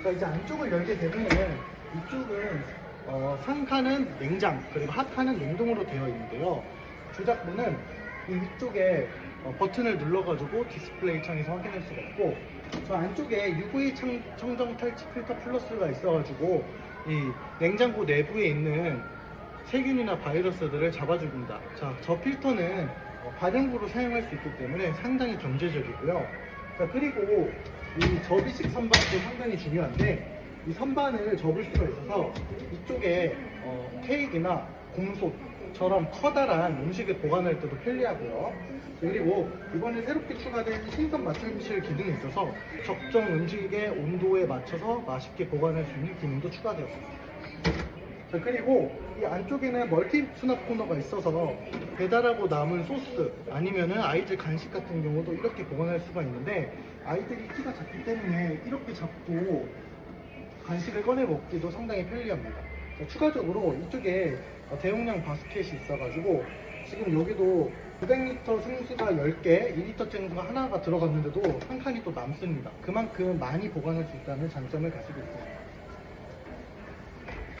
그러니까 이제 안쪽을 열게 되면 이쪽은 어, 상칸은 냉장 그리고 하칸은 냉동으로 되어 있는데요. 조작부는 이 위쪽에 어, 버튼을 눌러가지고 디스플레이 창에서 확인할 수가 있고 저 안쪽에 UV 청, 청정 탈취 필터 플러스가 있어가지고 이 냉장고 내부에 있는 세균이나 바이러스들을 잡아줍니다. 자, 저 필터는 어, 발연구로 사용할 수 있기 때문에 상당히 경제적이고요. 자, 그리고 이 접이식 선반도 상당히 중요한데 이 선반을 접을 수가 있어서 이쪽에 어, 케이크나 곰솥처럼 커다란 음식을 보관할 때도 편리하고요. 그리고 이번에 새롭게 추가된 신선 맞춤실 기능이 있어서 적정 음식의 온도에 맞춰서 맛있게 보관할 수 있는 기능도 추가되었습니다. 자, 그리고 이 안쪽에는 멀티 수납 코너가 있어서 배달하고 남은 소스 아니면은 아이들 간식 같은 경우도 이렇게 보관할 수가 있는데 아이들이 키가 작기 때문에 이렇게 잡고 간식을 꺼내 먹기도 상당히 편리합니다. 자, 추가적으로 이쪽에 어, 대용량 바스켓이 있어가지고 지금 여기도 900리터 생수가 10개, 2리터 생수가 하나가 들어갔는데도 한 칸이 또 남습니다. 그만큼 많이 보관할 수 있다는 장점을 가지고 있습니다.